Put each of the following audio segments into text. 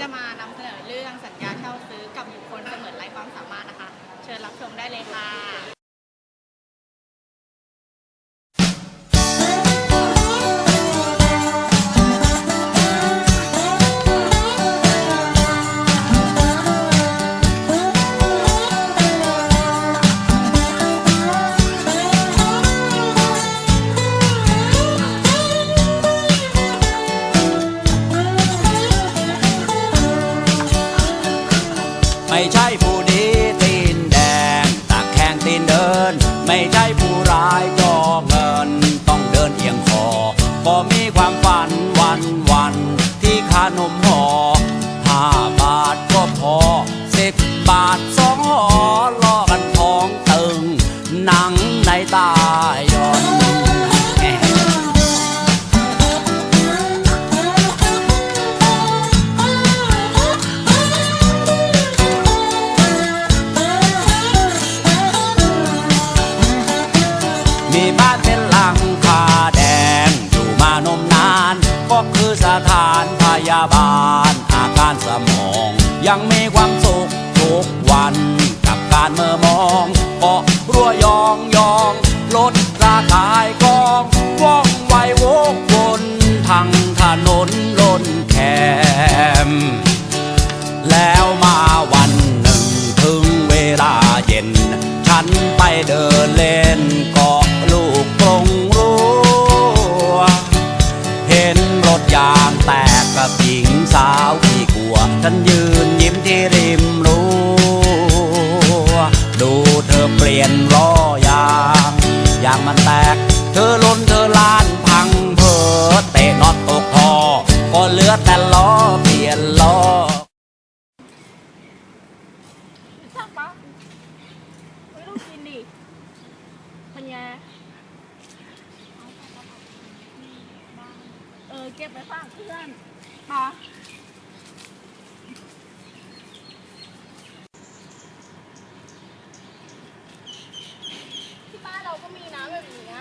จะมานำเสนอเรื่องสัญญาเช่าซื้อกับบุคคลเสมือนไร้ความสามารถนะคะ เชิญรับชมได้เลยค่ะ ชอบปะไม่ต้องกินดิพันยาเออเก็บไปฝากเพื่อนปะที่บ้านเราก็มีนะแบบนี้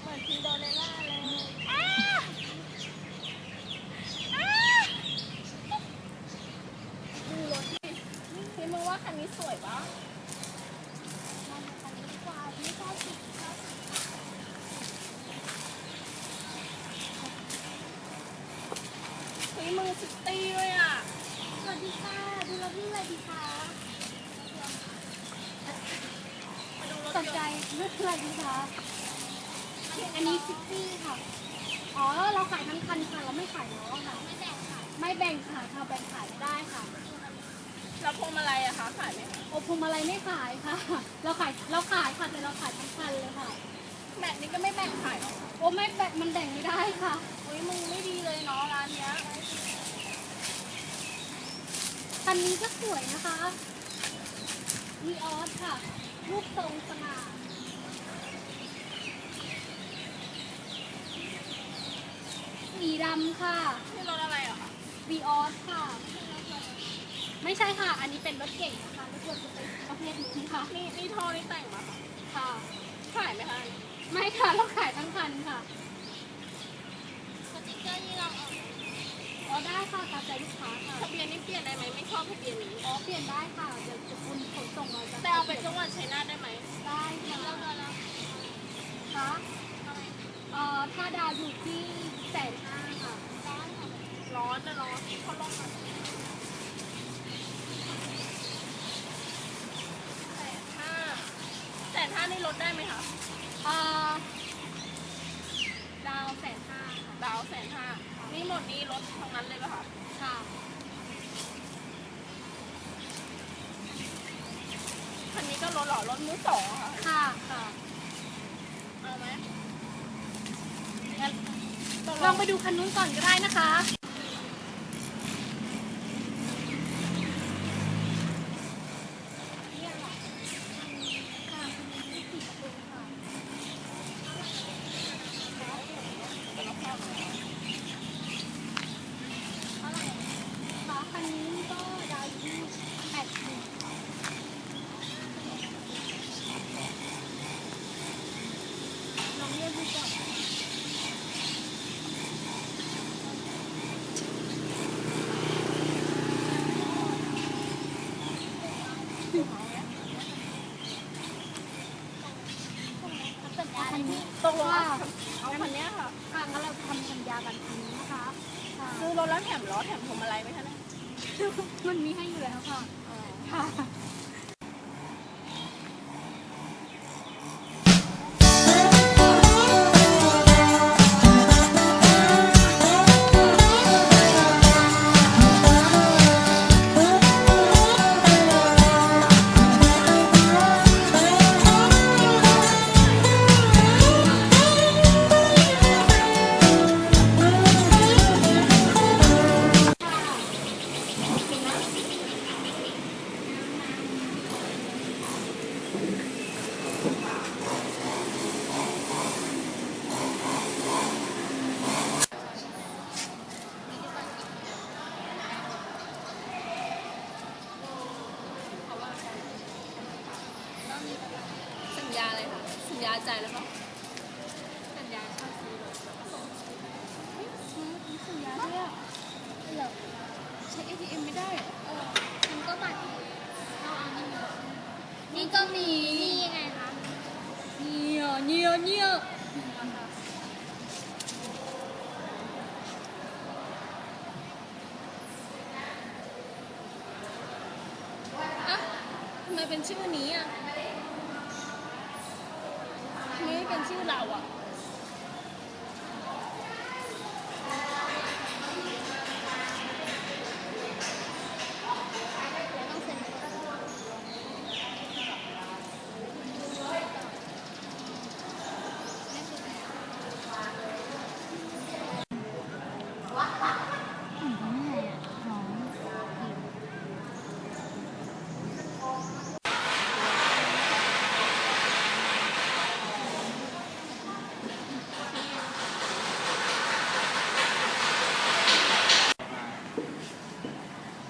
เหมือนซินโดเรลล่าเลยอ้าอ้าดูรถดิพี่มึงว่า คันนี้สวยปะมันคันนี้กว่าไม่ชอบสีชอบสีเฮ้ยมือซิตี้ด้วยอะ สวัสดีค่ะ ดูรถนี่เลยดีคะมาดูรถสนยใจนต์เลืออะไรดีคะอันนี้ซิตี้ค่ะ อ๋อ เราขายทั้งคันค่ะ เราไม่ขายล้อค่ะ ไม่แบ่งขายไม่แบ่งขายค่ะ แบ่งขายไม่ได้ค่ะ แล้วพวงมาลัยอะคะขายไหมโอพวงมาลัยไม่ขายค่ะ เราขายเราขายค่ะแต่เราขายทั้งคันเลยค่ะ แบตนี้ก็ไม่แบ่งขายหรอโอ้ไม่แบ่งมันแบ่งไม่ได้ค่ะ อุ้ยมึงไม่ดีเลยเนาะร้านเนี้ยคันนี้ก็สวยนะคะมีออสค่ะ รูปทรงสง่าสีดำค่ะ นี่รถอะไรเหรอคะ วีออสค่ะ ไม่ใช่ค่ะ อันนี้เป็นรถเก่งนะคะรถยนต์จะเป็นประเภทนี้ค่ะ นี่นี่ท่อนี่แต่งมาค่ะค่ะ ขายไหมคะไม่ค่ะ เราขายทั้งคันค่ะสติ๊กเกอร์นี่เราออกอ๋อได้ค่ะตามใจลูกค้าค่ะ ทะเบียนนี่เปลี่ยนได้ไหมไม่ชอบทะเบียนนี้ อ๋อ เปลี่ยนได้ค่ะ เดี๋ยวจะคุณขนส่งเราจะแต่เอาไปจังหวัดชัยนาทได้ไหมได้ค่ะค่ะเอ่อถ้าดาวอยู่ที่แสนห้าค่ะ ร้อนนะร้อนเขาร้อนอะ นี่ลดได้ไหมคะเอ่อดาวแสนห้าค่ะดาวแสนห้านี่หมดนี้ลดทั้งนั้นเลยป่ะคะค่ะคันนี้ก็ลดเหรอลดมือสองเหรอค่ะค่ะค่ะเอาไหมงั้นตกลองไปดูคันนู้นก่อนก็ได้นะคะค่ะคันนี้ก็ดาวอยู่ที่แปดสิบลองเรียกดูก่อน สัญญาคันนี้ ตกลงว่าเอาคันเนี้ยค่ะค่ะงั้นเราทำสัญญากันคันนี้นะคะค่ะซื้อรถแล้วแถมล้อแถมพวงมาลัยไหมคะเนี่ยมันมีให้อยู่แล้วค่ะอ๋อค่ะ ก็มีนี่ยังไงคะเนี่ยเนี่ยเนี่ยอะทำไมเป็นชื่อนี้อะทำไมไม่เป็นชื่อเราอะ ต้องเซ็น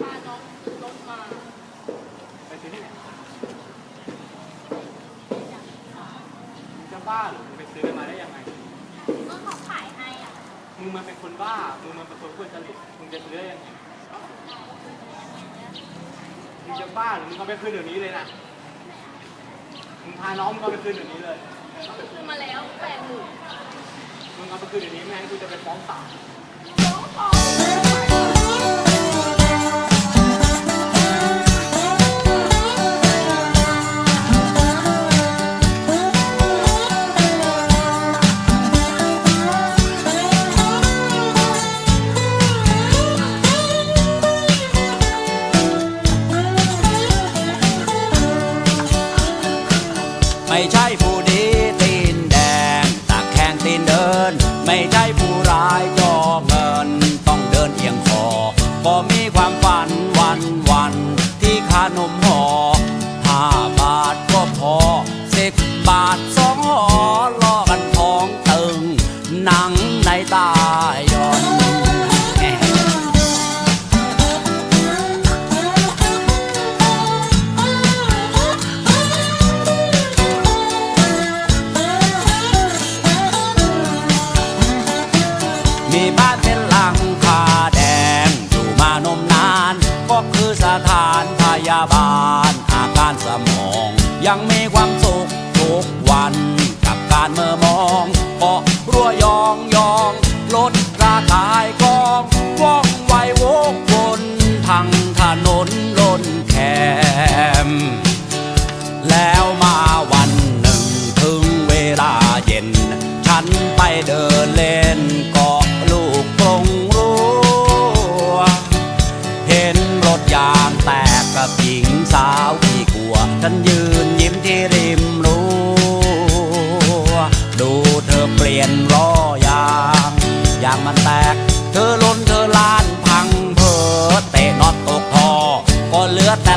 พาน้องขึ้นรถมา ไปซื้อที่ไหนมึงจะ บ้าเหรือมึงไปซื้อกันมาได้ยังไง ก็เขาขายให้อะมึงมันเป็นคนบ้า มึงมันเป็นคนพูดจริต มึงจะซื้อได้ยังไง มึงจะบ้าเหรือมึงเอาไปคืนเดี๋ยวนี้เลยนะ มึงพาน้องมึงเอาไปคืนเดี๋ยวนี้เลยเอาไปคืนมาแล้วแปดหมื่นมึงเอาไปคืนเดี๋ยวนี้ไม่งั้นกูจะไปฟ้องศาล กคือสถานพยาบาล อาการสมอง ยังมีความสุขทุกวันกับการเมื่อมองเกาะรัวยองยองลดราคายกองว่องไวโวกบนทางถนนล้นแคม แล้วมาวันหนึ่งถึงเวลาเย็น ฉันไปเดิน สาวขี้กลัว ฉันยืนยิ้มที่ริมรูดูเธอเปลี่ยนล้อยางยางมันแตก เธอล้นเธอลานพังเพอเตะน็อตตกท่อก็เหลือแต่